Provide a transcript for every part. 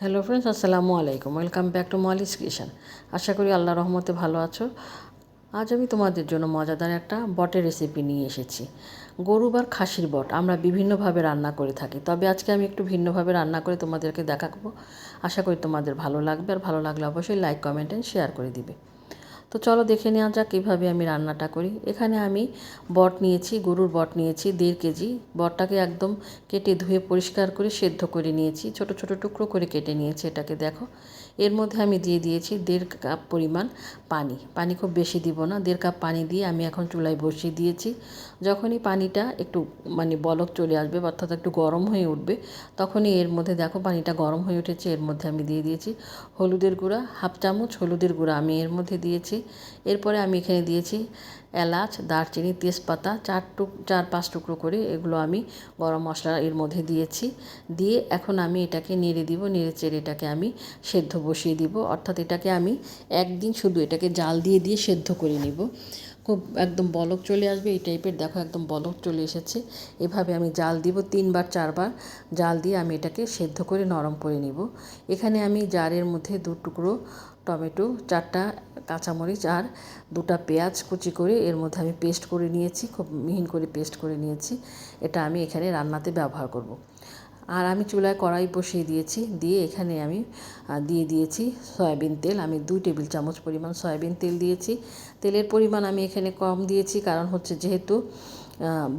Hello friends আসসালামু আলাইকুম। Welcome back to Moli's kitchen আশা করি আল্লাহ রহমতে ভালো আছো। আজ আমি তোমাদের জন্য মজাদার একটা বটের রেসিপি নিয়ে এসেছি। গরু বা খাসির বট, আমরা বিভিন্নভাবে রান্না করে থাকি। তবে আজকে আমি একটু ভিন্নভাবে রান্না করে তোমাদেরকে দেখাবো। আশা করি তোমাদের ভালো লাগবে। আর ভালো লাগলে অবশ্যই লাইক কমেন্ট অ্যান্ড শেয়ার করে দিবে। তো চলো দেখে নেওয়া যাক কীভাবে আমি রান্নাটা করি। এখানে আমি বট নিয়েছি, গরুর বট নিয়েছি, দেড় কেজি। বটটাকে একদম কেটে ধুয়ে পরিষ্কার করে সেদ্ধ করে নিয়েছি। ছোট ছোট টুকরো করে কেটে নিয়েছি এটাকে, দেখো। এর মধ্যে আমি দিয়ে দিয়েছি দেড় কাপ পরিমাণ পানি। পানি খুব বেশি দিব না, দেড় কাপ পানি দিয়ে আমি এখন চুলায় বসিয়ে দিয়েছি। যখনই পানিটা একটু মানে বলক চলে আসবে অর্থাৎ একটু গরম হয়ে উঠবে, তখনই এর মধ্যে দেখো পানিটা গরম হয়ে উঠেছে, এর মধ্যে আমি দিয়ে দিয়েছি হলুদের গুঁড়া, হাফ চামচ হলুদের গুঁড়া আমি এর মধ্যে দিয়েছি। এরপরে আমি এখানে দিয়েছি এলাচ, দারচিনি, তেজপাতা, চার টুক, চার পাঁচ টুকরো করে এগুলো আমি গরম মশলা এর মধ্যে দিয়েছি। দিয়ে এখন আমি এটাকে নেড়ে দিব, নেড়ে চেড়ে এটাকে আমি সেদ্ধ বসিয়ে দিব। অর্থাৎ এটাকে আমি একদিন শুধু এটাকে জাল দিয়ে দিয়ে সেদ্ধ করে নিব। খুব একদম বলক চলে আসবে এই টাইপের দেখো একদম বলক চলে এসেছে। এভাবে আমি জাল দিব তিনবার, চারবার। জাল দিয়ে আমি এটাকে সেদ্ধ করে নরম করে নিব। এখানে আমি জারের মধ্যে দু টুকরো টমেটো, চারটা কাঁচামরিচ আর দুটা পেঁয়াজ কুচি করে এর মধ্যে আমি পেস্ট করে নিয়েছি। খুব মিহিন করে পেস্ট করে নিয়েছি। এটা আমি এখানে রান্নাতে ব্যবহার করব। আর আমি চুলায় কড়াই বসিয়ে দিয়েছি, দিয়ে এখানে আমি দিয়ে দিয়েছি সয়াবিন তেল। আমি দুই টেবিল চামচ পরিমাণ সয়াবিন তেল দিয়েছি। তেলের পরিমাণ আমি এখানে কম দিয়েছি কারণ হচ্ছে যেহেতু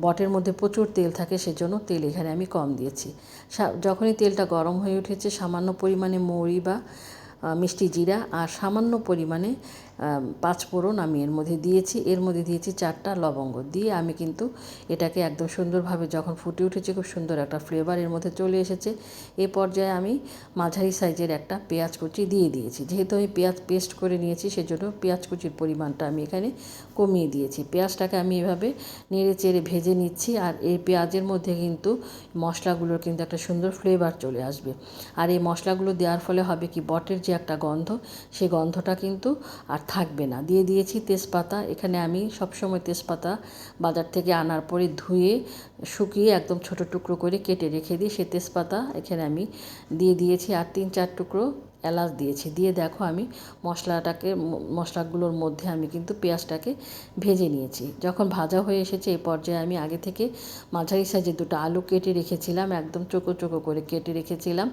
বটের মধ্যে প্রচুর তেল থাকে সেজন্য তেল এখানে আমি কম দিয়েছি। যখনই তেলটা গরম হয়ে উঠেছে, সামান্য পরিমাণে মৌরি বা মিষ্টি জিরা আর সামান্য পরিমাণে পাঁচফোড়ন আমি এর মধ্যে দিয়েছি। এর মধ্যে দিয়েছি চারটা লবঙ্গ। দিয়ে আমি কিন্তু এটাকে একদম সুন্দরভাবে যখন ফুটে উঠেছে খুব সুন্দর একটা ফ্লেভার এর মধ্যে চলে এসেছে। এ পর্যায়ে আমি মাঝারি সাইজের একটা পেঁয়াজ কুচি দিয়ে দিয়েছি। যেহেতু আমি পেঁয়াজ পেস্ট করে নিয়েছি, সেজন্য পেঁয়াজ কুচির পরিমাণটা আমি এখানে কমিয়ে দিয়েছি। পেঁয়াজটাকে আমি এভাবে নেড়ে চেড়ে ভেজে নিচ্ছি আর এই পেঁয়াজের মধ্যে কিন্তু মশলাগুলোর কিন্তু একটা সুন্দর ফ্লেভার চলে আসবে। আর এই মশলাগুলো দেওয়ার ফলে হবে কি বটের যে একটা গন্ধ সেই গন্ধটা কিন্তু আর থাকবে না। দিয়ে দিয়েছি তেজপাতা। এখানে আমি সবসময় তেজপাতা বাজার থেকে আনার পরে ধুয়ে, শুকিয়ে একদম ছোট টুকরো করে কেটে রেখে দিই। সে তেজপাতা এখানে আমি দিয়ে দিয়েছি আর তিন, চার টুকরো এলাচ দিয়েছি। দিয়ে দেখো আমি মশলাটাকে মশলাগুলোর মধ্যে আমি কিন্তু পেঁয়াজটাকে ভেজে নিয়েছি। যখন ভাজা হয়ে এসেছে এই পর্যায়ে আমি আগে থেকে মাঝারি সাইজে দুটো আলু কেটে রেখেছিলাম, একদম চোখো চোখো করে কেটে রেখেছিলাম।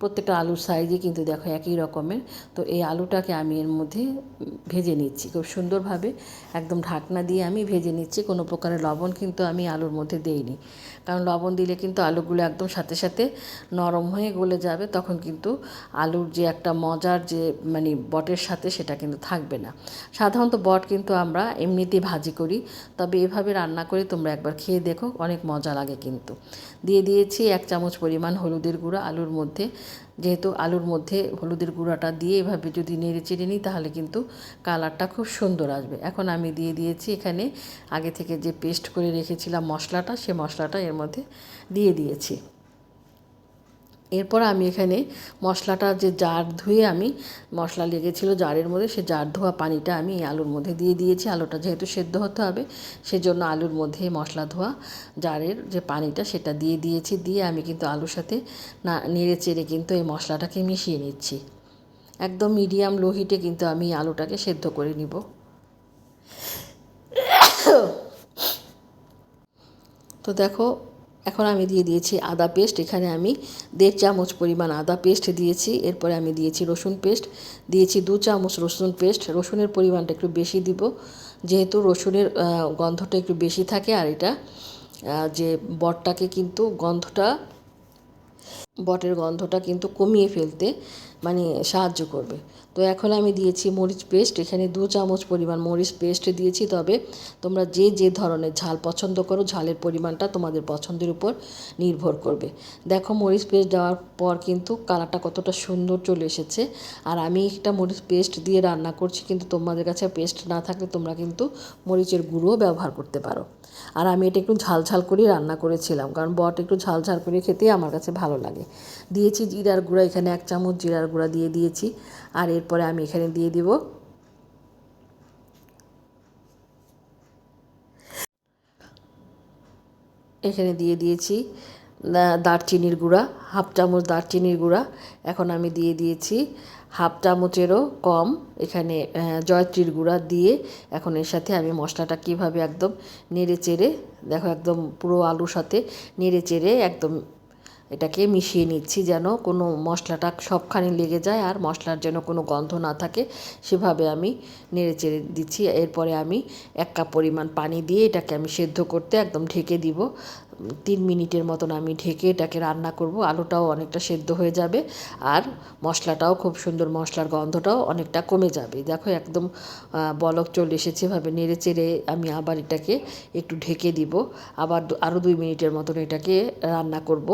প্রত্যেকটা আলুর সাইজে কিন্তু দেখো একই রকমের। তো এই আলুটাকে আমি এর মধ্যে ভেজে নিচ্ছি। খুব সুন্দরভাবে একদম ঢাকনা দিয়ে আমি ভেজে নিচ্ছি। কোনো প্রকারের লবণ কিন্তু আমি আলুর মধ্যে দেইনি। কারণ লবণ দিলে কিন্তু আলুগুলো একদম সাথে সাথে নরম হয়ে গলে যাবে, তখন কিন্তু আলুর যে একটা মজার যে মানে বটের সাথে সেটা কিন্তু থাকবে না। সাধারণত বট কিন্তু আমরা এমনিতেই ভাজি করি, তবে এভাবে রান্না করে তোমরা একবার খেয়ে দেখো, অনেক মজা লাগে কিন্তু। দিয়ে দিয়েছি এক চামচ পরিমাণ হলুদের গুঁড়ো আলুর মধ্যে। যেহেতু আলুর মধ্যে হলুদের গুঁড়াটা দিয়ে এভাবে যদি নেড়ে চেড়ে নিই, তাহলে কিন্তু কালারটা খুব সুন্দর আসবে। এখন আমি দিয়ে দিয়েছি এখানে আগে থেকে যে পেস্ট করে রেখেছিলাম মশলাটা, সে মশলাটা এর মধ্যে দিয়ে দিয়েছি। এরপর আমি এখানে মশলাটা যে জার ধুয়ে আমি মশলা লেগেছিলো জারের মধ্যে, সে জার ধোয়া পানিটা আমি আলুর মধ্যে দিয়ে দিয়েছি। আলুটা যেহেতু সেদ্ধ হতে হবে, সেজন্য আলুর মধ্যে মশলা ধোয়া জারের যে পানিটা সেটা দিয়ে দিয়েছি। দিয়ে আমি কিন্তু আলুর সাথে না, নেড়ে চেড়ে কিন্তু এই মশলাটাকে মিশিয়ে নিচ্ছি। একদম মিডিয়াম লো হিটে কিন্তু আমি আলুটাকে সেদ্ধ করে নিব। তো দেখো এখন আমি দিয়ে দিয়েছি আদা পেস্ট, এখানে আমি দেড় চামচ পরিমাণ আদা পেস্ট দিয়েছি, এরপরে আমি দিয়েছি রসুন পেস্ট, দিয়েছি দু চামচ রসুন পেস্ট, রসুনের পরিমাণটা একটু বেশি দিব, যেহেতু রসুনের গন্ধটা একটু বেশি থাকে আর এটা যে বটটাকে কিন্তু গন্ধটা বটের গন্ধটা কিন্তু কমিয়ে ফেলতে মানে সাহায্য করবে। তো এখন আমি দিয়েছি মরিচ পেস্ট, এখানে দু চামচ পরিমাণ মরিচ পেস্ট দিয়েছি, তবে তোমরা যে যে ধরনের ঝাল পছন্দ করো, ঝালের পরিমাণটা তোমাদের পছন্দের উপর নির্ভর করবে। দেখো মরিচ পেস্ট দেওয়ার পর কিন্তু কালারটা কতটা সুন্দর চলে এসেছে। আর আমি একটা মরিচ পেস্ট দিয়ে রান্না করছি, কিন্তু তোমাদের কাছে পেস্ট না থাকলে তোমরা কিন্তু মরিচের গুঁড়োও ব্যবহার করতে পারো। আর আমি এটা একটু ঝাল ঝাল করে রান্না করেছিলাম, কারণ বট একটু ঝাল ঝাল করে খেতেই আমার কাছে ভালো লাগে। দিয়েছি জিরার গুঁড়া, এখানে এক চামচ জিরার গুঁড়া দিয়ে দিয়েছি। আর এরপরে আমি এখানে দিয়ে দিব এখানে দিয়ে দিয়েছি দারচিনির গুঁড়া, হাফ চামচ দারচিনির গুঁড়া। এখন আমি দিয়ে দিয়েছি হাফ চামচেরও কম এখানে জয়ত্রীর গুঁড়া দিয়ে। এখন এর সাথে আমি মশলাটা কীভাবে একদম নেড়ে চেড়ে, দেখো একদম পুরো আলুর সাথে নেড়ে চেড়ে একদম এটাকে মিশিয়ে নিচ্ছি যেন কোনো মশলাটা সবখানে লেগে যায় আর মশলার যেন কোনো গন্ধ না থাকে, সেভাবে আমি নেড়ে চেড়ে দিচ্ছি। এরপরে আমি এক কাপ পরিমাণ পানি দিয়ে এটাকে আমি সেদ্ধ করতে একদম ঢেকে দিব। তিন মিনিটের মতন আমি ঢেকে এটাকে রান্না করব। আলুটাও অনেকটা সেদ্ধ হয়ে যাবে আর মশলাটাও খুব সুন্দর মশলার গন্ধটাও অনেকটা কমে যাবে। দেখো একদম বলক চলে এসেছে, এভাবে নেড়ে চেড়ে আমি আবার এটাকে একটু ঢেকে দিব। আবার আরও দুই মিনিটের মতন এটাকে রান্না করব।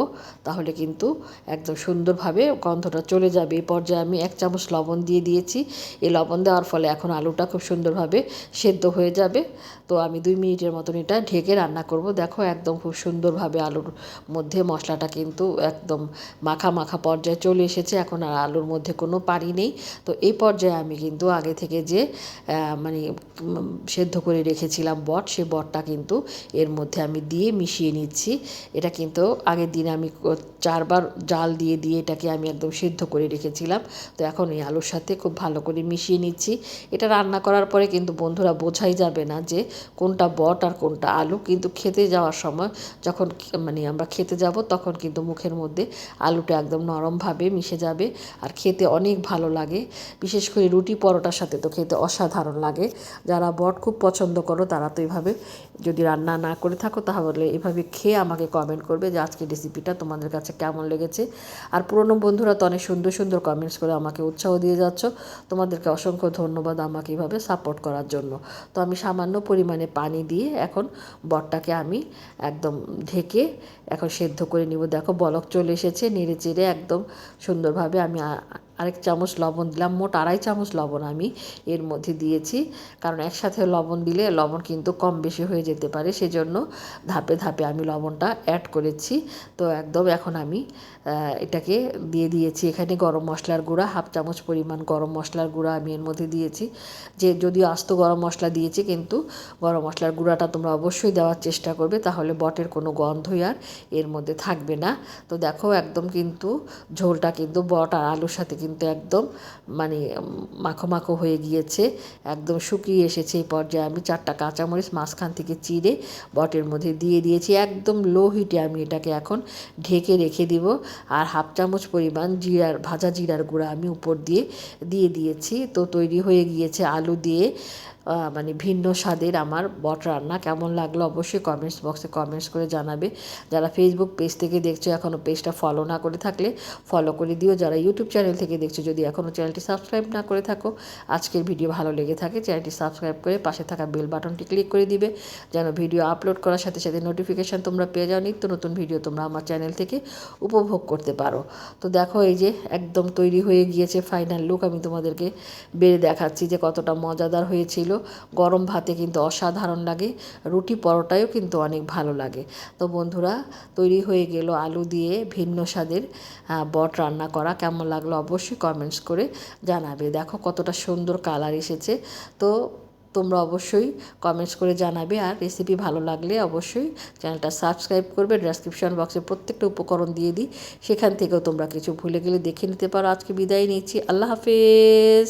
তাহলে কিন্তু একদম সুন্দরভাবে গন্ধটা চলে যাবে। এই পর্যায়ে আমি এক চামচ লবণ দিয়ে দিয়েছি। এই লবণ দেওয়ার ফলে এখন আলুটা খুব সুন্দরভাবে সেদ্ধ হয়ে যাবে। তো আমি দুই মিনিটের মতন এটা ঢেকে রান্না করব। দেখো একদম খুব সুন্দরভাবে আলুর মধ্যে মশলাটা কিন্তু একদম মাখা মাখা পর্যায়ে চলে এসেছে। এখন আর আলুর মধ্যে কোনো পানি নেই। তো এই পর্যায়ে আমি কিন্তু আগে থেকে যে মানে সেদ্ধ করে রেখেছিলাম বট, সে বটটা কিন্তু এর মধ্যে আমি দিয়ে মিশিয়ে নিচ্ছি। এটা কিন্তু আগের দিন আমি চারবার জাল দিয়ে দিয়ে এটাকে আমি একদম সেদ্ধ করে রেখেছিলাম। তো এখন এই আলুর সাথে খুব ভালো করে মিশিয়ে নিচ্ছি। এটা রান্না করার পরে কিন্তু বন্ধুরা বোঝাই যাবে না যে কোনটা বট আর কোনটা আলু। কিন্তু খেতে যাওয়ার সময় যখন মানে আমরা খেতে যাব, তখন কিন্তু মুখের মধ্যে আলুটা একদম নরমভাবে মিশে যাবে আর খেতে অনেক ভালো লাগে। বিশেষ করে রুটি পরোটার সাথে তো খেতে অসাধারণ লাগে। যারা বট খুব পছন্দ করো, তারা তো এইভাবে যদি রান্না না করে থাকো, তাহলে এভাবে খেয়ে আমাকে কমেন্ট করবে যে আজকে রেসিপিটা তোমাদের কাছে কেমন লেগেছে। আর পুরনো বন্ধুরা তো অনেক সুন্দর সুন্দর কমেন্টস করে আমাকে উৎসাহ দিয়ে যাচ্ছ। তোমাদেরকে অসংখ্য ধন্যবাদ আমাকে এভাবে সাপোর্ট করার জন্য। তো আমি সামান্য পরিমাণে পানি দিয়ে এখন বটটাকে আমি একদম ঢেকে এখন সেদ্ধ করে নিব। দেখো বলক চলে এসেছে, নেড়ে চেড়ে একদম সুন্দরভাবে আমি আরেক চামচ লবণ দিলাম, মোট আড়াই চামচ লবণ আমি এর মধ্যে দিয়েছি। কারণ একসাথে লবণ দিলে লবণ কিন্তু কম বেশি হয়ে যেতে পারে, সেজন্য ধাপে ধাপে আমি লবণটা অ্যাড করেছি। তো একদম এখন আমি এটাকে দিয়ে দিয়েছি। এখানে গরম মশলার গুঁড়া, হাফ চামচ পরিমাণ গরম মশলার গুঁড়া আমি এর মধ্যে দিয়েছি। যে যদিও আস্ত গরম মশলা দিয়েছি, কিন্তু গরম মশলার গুঁড়াটা তোমরা অবশ্যই দেওয়ার চেষ্টা করবে, তাহলে বটের কোনো গন্ধই আর এর মধ্যে থাকবে না। তো দেখো একদম কিন্তু ঝোলটা কিন্তু বট আর আলুর সাথে কিন্তু একদম মানে মাখো মাখো হয়ে গিয়েছে। একদম শুকিয়ে এসেছে এই পর্যায়ে। আমি চারটা কাঁচামরিচ মাঝখান থেকে চিড়ে বটের মধ্যে দিয়ে দিয়েছি। একদম লো হিটে আমি এটাকে এখন ঢেকে রেখে দিব। আর হাফ চামচ পরিমাণ জিরার, ভাজা জিরার গুঁড়া আমি উপর দিয়ে দিয়ে দিয়েছি। তো তৈরি হয়ে গিয়েছে আলু দিয়ে। মানে ভিন্ন স্বাদের আমার বট রান্না। কেমন লাগল অবশ্যই কমেন্টস বক্সে কমেন্টস করে জানাবে। যারা ফেসবুক পেজ থেকে দেখছ এখনও পেজটা ফলো না করে থাকলে ফলো করে দিও। যারা ইউটিউব চ্যানেল থেকে দেখছ যদি এখনও চ্যানেলটি সাবস্ক্রাইব না করে থাকো, আজকের ভিডিও ভালো লেগে থাকে চ্যানেলটি সাবস্ক্রাইব করে পাশে থাকা বেল বাটনটি ক্লিক করে দিবে। যেন ভিডিও আপলোড করার সাথে সাথে নোটিফিকেশান তোমরা পেয়ে যাও। নিত্য নতুন ভিডিও তোমরা আমার চ্যানেল থেকে উপভোগ করতে পারো। তো দেখো এই যে একদম তৈরি হয়ে গিয়েছে ফাইনাল লুক আমি তোমাদেরকে বেড়ে দেখাচ্ছি যে কতটা মজাদার হয়েছিল। গরম ভাতে কিন্তু অসাধারণ লাগে, রুটি পরোটায়ও কিন্তু অনেক ভালো লাগে। তো বন্ধুরা, তৈরি হয়ে গেল আলু দিয়ে ভিন্ন স্বাদের বট রান্না করা। কেমন লাগল অবশ্যই কমেন্টস করে জানাবে। দেখো কতটা সুন্দর কালার এসেছে। তো তোমরা অবশ্যই কমেন্টস করে জানাবে। আর রেসিপি ভালো লাগলে অবশ্যই চ্যানেলটা সাবস্ক্রাইব করবে। ডেসক্রিপশন বক্সে প্রত্যেকটা উপকরণ দিয়ে দিই। সেখান থেকেও তোমরা কিছু ভুলে গেলে দেখে নিতে পারো। আজকে বিদায় নিচ্ছি। আল্লাহ হাফেজ।